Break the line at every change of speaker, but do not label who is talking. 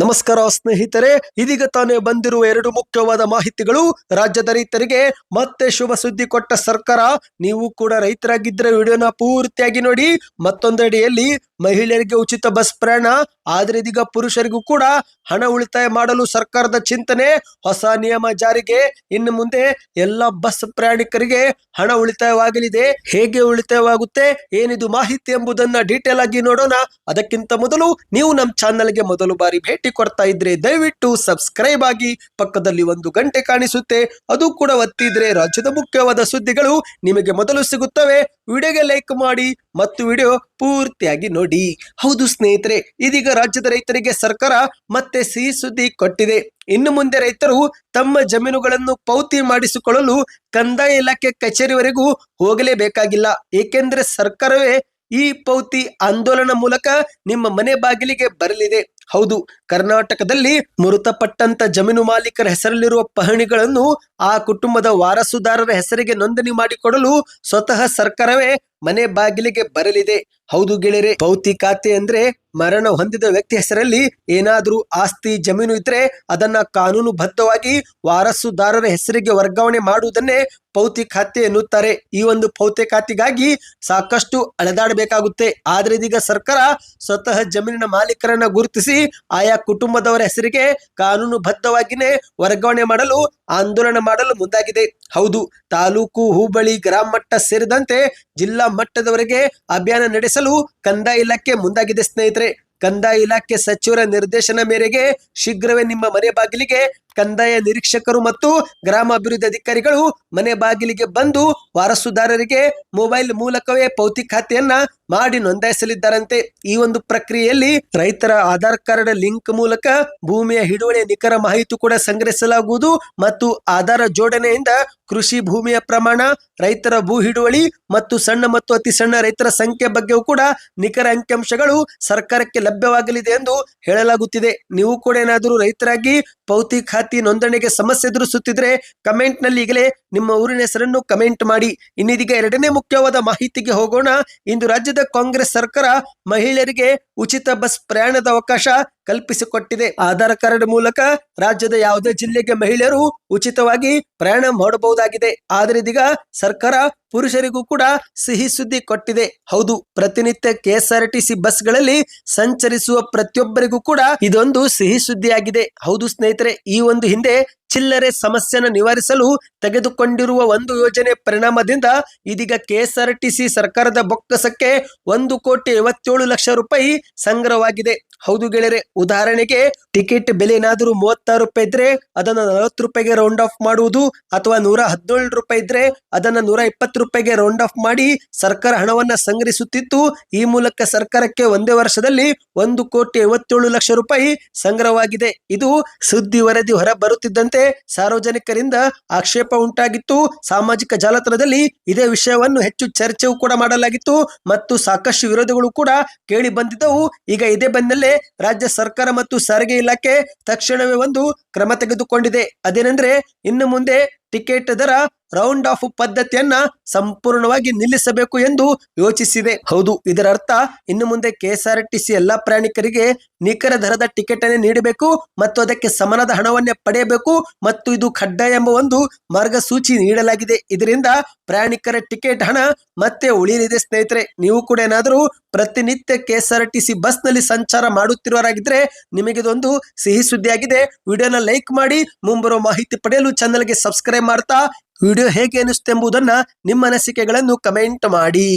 ನಮಸ್ಕಾರ ಸ್ನೇಹಿತರೆ, ಇದೀಗ ತಾನೇ ಬಂದಿರುವ ಎರಡು ಮುಖ್ಯವಾದ ಮಾಹಿತಿಗಳು. ರಾಜ್ಯದ ರೈತರಿಗೆ ಮತ್ತೆ ಶುಭ ಸುದ್ದಿ ಕೊಟ್ಟ ಸರ್ಕಾರ, ನೀವು ಕೂಡ ರೈತರಾಗಿದ್ದರೆ ವಿಡಿಯೋನ ಪೂರ್ತಿಯಾಗಿ ನೋಡಿ. ಮತ್ತೊಂದೆಡೆಯಲ್ಲಿ ಮಹಿಳೆಯರಿಗೆ ಉಚಿತ ಬಸ್ ಪ್ರಯಾಣ, ಆದ್ರೆ ಇದೀಗ ಪುರುಷರಿಗೂ ಕೂಡ ಹಣ ಉಳಿತಾಯ ಮಾಡಲು ಸರ್ಕಾರದ ಚಿಂತನೆ. ಹೊಸ ನಿಯಮ ಜಾರಿಗೆ, ಇನ್ನು ಮುಂದೆ ಎಲ್ಲ ಬಸ್ ಪ್ರಯಾಣಿಕರಿಗೆ ಹಣ ಉಳಿತಾಯವಾಗಲಿದೆ. ಹೇಗೆ ಉಳಿತಾಯವಾಗುತ್ತೆ, ಏನಿದು ಮಾಹಿತಿ ಎಂಬುದನ್ನ ಡೀಟೇಲ್ ಆಗಿ ನೋಡೋಣ. ಅದಕ್ಕಿಂತ ಮೊದಲು ನೀವು ನಮ್ಮ ಚಾನಲ್ಗೆ ಮೊದಲು ಬಾರಿ ಭೇಟಿ ಕೊಡ್ತಾ ಇದ್ರೆ ದಯವಿಟ್ಟು ಸಬ್ಸ್ಕ್ರೈಬ್ ಆಗಿ ಪಕ್ಕದಲ್ಲಿ ಒಂದು ಗಂಟೆ ಕಾಣಿಸುತ್ತೆ. ಅದು ಕೂಡ ಒತ್ತಿದ್ರೆ ರಾಜ್ಯದ ಮುಖ್ಯವಾದ ಸುದ್ದಿಗಳು ನಿಮಗೆ ಮೊದಲು ಸಿಗುತ್ತವೆ. ವಿಡಿಯೋಗೆ ಲೈಕ್ ಮಾಡಿ ಮತ್ತು ವಿಡಿಯೋ ಪೂರ್ತಿಯಾಗಿ ನೋಡಿ. ಹೌದು ಸ್ನೇಹಿತರೆ, ಇದೀಗ ರಾಜ್ಯದ ರೈತರಿಗೆ ಸರ್ಕಾರ ಮತ್ತೆ ಸಿಹಿ ಸುದ್ದಿ ಕೊಟ್ಟಿದೆ. ಇನ್ನು ಮುಂದೆ ರೈತರು ತಮ್ಮ ಜಮೀನುಗಳನ್ನು ಪೌತಿ ಮಾಡಿಸಿಕೊಳ್ಳಲು ಕಂದಾಯ ಇಲಾಖೆ ಕಚೇರಿವರೆಗೂ ಹೋಗಲೇಬೇಕಾಗಿಲ್ಲ. ಏಕೆಂದರೆ ಸರ್ಕಾರವೇ ಈ ಪೌತಿ ಆಂದೋಲನ ಮೂಲಕ ನಿಮ್ಮ ಮನೆ ಬಾಗಿಲಿಗೆ ಬರಲಿದೆ. ಹೌದು, ಕರ್ನಾಟಕದಲ್ಲಿ ಮೃತಪಟ್ಟಂತ ಜಮೀನು ಮಾಲೀಕರ ಹೆಸರಲ್ಲಿರುವ ಪಹಣಿಗಳನ್ನು ಆ ಕುಟುಂಬದ ವಾರಸುದಾರರ ಹೆಸರಿಗೆ ನೋಂದಣಿ ಮಾಡಿಕೊಡಲು ಸ್ವತಃ ಸರ್ಕಾರವೇ ಮನೆ ಬಾಗಿಲಿಗೆ ಬರಲಿದೆ. ಹೌದು ಗೆಳೆಯರೆ ಪೌತಿ ಖಾತೆ ಅಂದ್ರೆ ಮರಣ ಹೊಂದಿದ ವ್ಯಕ್ತಿ ಹೆಸರಲ್ಲಿ ಏನಾದರೂ ಆಸ್ತಿ ಜಮೀನು ಇದ್ರೆ ಅದನ್ನ ಕಾನೂನುಬದ್ಧವಾಗಿ ವಾರಸುದಾರರ ಹೆಸರಿಗೆ ವರ್ಗಾವಣೆ ಮಾಡುವುದನ್ನೇ ಪೌತಿ ಖಾತೆ ಎನ್ನುತ್ತಾರೆ. ಈ ಒಂದು ಪೌತಿ ಖಾತೆಗಾಗಿ ಸಾಕಷ್ಟು ಅಳೆದಾಡಬೇಕಾಗುತ್ತೆ ಆದ್ರೆ ಇದೀಗ ಸರ್ಕಾರ ಸ್ವತಃ ಜಮೀನಿನ ಮಾಲೀಕರನ್ನ ಗುರುತಿಸಿ ಆಯಾ ಕುಟುಂಬದವರ ಹೆಸರಿಗೆ ಕಾನೂನುಬದ್ಧವಾಗಿನೇ ವರ್ಗಾವಣೆ ಮಾಡಲು, ಆಂದೋಲನ ಮಾಡಲು ಮುಂದಾಗಿದೆ. ಹೌದು, ತಾಲೂಕು ಹೋಬಳಿ ಗ್ರಾಮ ಮಟ್ಟ ಸೇರಿದಂತೆ ಜಿಲ್ಲಾ ಮಟ್ಟದವರೆಗೆ ಅಭಿಯಾನ ನಡೆಸಲು ಕಂದಾಯ ಇಲಾಖೆ ಮುಂದಾಗಿದೆ ಸ್ನೇಹಿತರೆ. ಕಂದಾಯ ಇಲಾಖೆ ಸಚಿವರ ನಿರ್ದೇಶನ ಮೇರೆಗೆ ಶೀಘ್ರವೇ ನಿಮ್ಮ ಮನೆ ಬಾಗಿಲಿಗೆ ಕಂದಾಯ ನಿರೀಕ್ಷಕರು ಮತ್ತು ಗ್ರಾಮಾಭಿವೃದ್ಧಿ ಅಧಿಕಾರಿಗಳು ಮನೆ ಬಾಗಿಲಿಗೆ ಬಂದು ವಾರಸುದಾರರಿಗೆ ಮೊಬೈಲ್ ಮೂಲಕವೇ ಪೌತಿ ಖಾತೆಯನ್ನ ಮಾಡಿ ನೋಂದಾಯಿಸಲಿದ್ದಾರಂತೆ. ಈ ಒಂದು ಪ್ರಕ್ರಿಯೆಯಲ್ಲಿ ರೈತರ ಆಧಾರ್ ಕಾರ್ಡ್ ಲಿಂಕ್ ಮೂಲಕ ಭೂಮಿಯ ಹಿಡುವಳಿ ನಿಖರ ಮಾಹಿತಿ ಕೂಡ ಸಂಗ್ರಹಿಸಲಾಗುವುದು ಮತ್ತು ಆಧಾರ ಜೋಡಣೆಯಿಂದ ಕೃಷಿ ಭೂಮಿಯ ಪ್ರಮಾಣ, ರೈತರ ಭೂ ಹಿಡುವಳಿ ಮತ್ತು ಸಣ್ಣ ಮತ್ತು ಅತಿ ಸಣ್ಣ ರೈತರ ಸಂಖ್ಯೆ ಬಗ್ಗೆಯೂ ಕೂಡ ನಿಖರ ಅಂಕಿಅಂಶಗಳು ಸರ್ಕಾರಕ್ಕೆ ಲಭ್ಯವಾಗಲಿದೆ ಎಂದು ಹೇಳಲಾಗುತ್ತಿದೆ. ನೀವು ಕೂಡ ಏನಾದರೂ ರೈತರಾಗಿ ಪೌತಿ ಖಾತಿ ನೋಂದಣಿಗೆ ಸಮಸ್ಯೆ ಎದುರಿಸುತ್ತಿದ್ರೆ ಕಮೆಂಟ್ನಲ್ಲಿ ಈಗಲೇ ನಿಮ್ಮ ಊರಿನ ಹೆಸರನ್ನು ಕಮೆಂಟ್ ಮಾಡಿ. ಇನ್ನಿದೀಗ ಎರಡನೇ ಮುಖ್ಯವಾದ ಮಾಹಿತಿಗೆ ಹೋಗೋಣ. ಇಂದು ರಾಜ್ಯದ ಕಾಂಗ್ರೆಸ್ ಸರ್ಕಾರ ಮಹಿಳೆಯರಿಗೆ ಉಚಿತ ಬಸ್ ಪ್ರಯಾಣದ ಅವಕಾಶ ಕಲ್ಪಿಸಿಕೊಟ್ಟಿದೆ. ಆಧಾರ್ ಕಾರ್ಡ್ ಮೂಲಕ ರಾಜ್ಯದ ಯಾವುದೇ ಜಿಲ್ಲೆಗೆ ಮಹಿಳೆಯರು ಉಚಿತವಾಗಿ ಪ್ರಯಾಣ ಮಾಡಬಹುದಾಗಿದೆ. ಆದರೆ ಇದೀಗ ಸರ್ಕಾರ ಪುರುಷರಿಗೂ ಕೂಡ ಸಿಹಿ ಸುದ್ದಿ ಕೊಟ್ಟಿದೆ. ಹೌದು, ಪ್ರತಿನಿತ್ಯ ಕೆಎಸ್ಆರ್ಟಿಸಿ ಬಸ್ಗಳಲ್ಲಿ ಸಂಚರಿಸುವ ಪ್ರತಿಯೊಬ್ಬರಿಗೂ ಕೂಡ ಇದೊಂದು ಸಿಹಿ ಸುದ್ದಿಯಾಗಿದೆ. ಹೌದು ಸ್ನೇಹಿತರೆ, ಈ ಒಂದು ಹಿಂದೆ ಚಿಲ್ಲರೆ ಸಮಸ್ಯೆಯನ್ನು ನಿವಾರಿಸಲು ತೆಗೆದುಕೊಂಡಿರುವ ಒಂದು ಯೋಜನೆ ಪರಿಣಾಮದಿಂದ ಇದೀಗ ಕೆಎಸ್ಆರ್ಟಿಸಿ ಸರ್ಕಾರದ ಬೊಕ್ಕಸಕ್ಕೆ ಒಂದು ಕೋಟಿ ಐವತ್ತೇಳು ಲಕ್ಷ ರೂಪಾಯಿ ಸಂಗ್ರಹವಾಗಿದೆ. ಹೌದು ಗೆಳೆಯರೆ, ಉದಾಹರಣೆಗೆ ಟಿಕೆಟ್ ಬೆಲೆ ಏನಾದರೂ ಮೂವತ್ತಾರು ರೂಪಾಯಿ ಇದ್ರೆ ಅದನ್ನ ನಲವತ್ತು ರೂಪಾಯಿಗೆ ರೌಂಡ್ ಆಫ್ ಮಾಡುವುದು ಅಥವಾ ನೂರ ಹದಿನೇಳು ರೂಪಾಯಿ ಇದ್ರೆ ಅದನ್ನ ನೂರ ಇಪ್ಪತ್ತು ರೂಪಾಯಿಗೆ ರೌಂಡ್ ಆಫ್ ಮಾಡಿ ಸರ್ಕಾರ ಹಣವನ್ನ ಸಂಗ್ರಹಿಸುತ್ತಿತ್ತು. ಈ ಮೂಲಕ ಸರ್ಕಾರಕ್ಕೆ ಒಂದೇ ವರ್ಷದಲ್ಲಿ ಒಂದು ಕೋಟಿ ಐವತ್ತೇಳು ಲಕ್ಷ ರೂಪಾಯಿ ಸಂಗ್ರಹವಾಗಿದೆ. ಇದು ಸುದ್ದಿ ವರದಿ ಹೊರ ಬರುತ್ತಿದ್ದಂತೆ ಸಾರ್ವಜನಿಕರಿಂದ ಆಕ್ಷೇಪ ಉಂಟಾಗಿತ್ತು. ಸಾಮಾಜಿಕ ಜಾಲತಾಣದಲ್ಲಿ ಇದೇ ವಿಷಯವನ್ನು ಹೆಚ್ಚು ಚರ್ಚೆಯೂ ಕೂಡ ಮಾಡಲಾಗಿತ್ತು. ಮತ್ತು ಸಾಕಷ್ಟು ವಿರೋಧಗಳು ಕೂಡ ಕೇಳಿ ಬಂದಿದ್ದವು. ಈಗ ಇದೇ ಬೆನ್ನಲ್ಲೇ ರಾಜ್ಯ ಸರ್ಕಾರ ಮತ್ತು ಸಾರಿಗೆ ಇಲಾಖೆ ತಕ್ಷಣವೇ ಒಂದು ಕ್ರಮ ತೆಗೆದುಕೊಂಡಿದೆ. ಅದೇನೆಂದ್ರೆ ಇನ್ನು ಮುಂದೆ ಟಿಕೆಟ್ ದರ ರೌಂಡ್ ಆಫ್ ಪದ್ಧತಿಯನ್ನ ಸಂಪೂರ್ಣವಾಗಿ ನಿಲ್ಲಿಸಬೇಕು ಎಂದು ಯೋಚಿಸಿದೆ. ಹೌದು ಇದರ ಅರ್ಥ ಇನ್ನು ಮುಂದೆ ಕೆಎಸ್ಆರ್ಟಿಸಿ ಎಲ್ಲಾ ಪ್ರಯಾಣಿಕರಿಗೆ ನಿಖರ ದರದ ಟಿಕೆಟ್ ಅನ್ನೇ ನೀಡಬೇಕು ಮತ್ತು ಅದಕ್ಕೆ ಸಮನದ ಹಣವನ್ನೇ ಪಡೆಯಬೇಕು ಮತ್ತು ಇದು ಕಡ್ಡಾಯ ಎಂಬ ಒಂದು ಮಾರ್ಗಸೂಚಿ ನೀಡಲಾಗಿದೆ. ಇದರಿಂದ ಪ್ರಯಾಣಿಕರ ಟಿಕೆಟ್ ಹಣ ಮತ್ತೆ ಉಳಿಯಲಿದೆ ಸ್ನೇಹಿತರೆ. ನೀವು ಕೂಡ ಏನಾದರೂ ಪ್ರತಿನಿತ್ಯ ಕೆಎಸ್ಆರ್ಟಿಸಿ ಬಸ್ನಲ್ಲಿ ಸಂಚಾರ ಮಾಡುತ್ತಿರುವರಾಗಿದ್ರೆ ನಿಮಗಿದೊಂದು ಸಿಹಿ ಸುದ್ದಿಯಾಗಿದೆ. ವಿಡಿಯೋನ ಲೈಕ್ ಮಾಡಿ ಮುಂಬರುವ ಮಾಹಿತಿ ಪಡೆಯಲು ಚಾನಲ್ಗೆ ಸಬ್ಸ್ಕ್ರೈಬ್ ಮಾಡ್ತಾ ವಿಡಿಯೋ ಹೇಗೆ ಅನಿಸುತ್ತೆ ಎಂಬುದನ್ನ ನಿಮ್ಮ ಅನಿಸಿಕೆಗಳನ್ನು ಕಮೆಂಟ್ ಮಾಡಿ.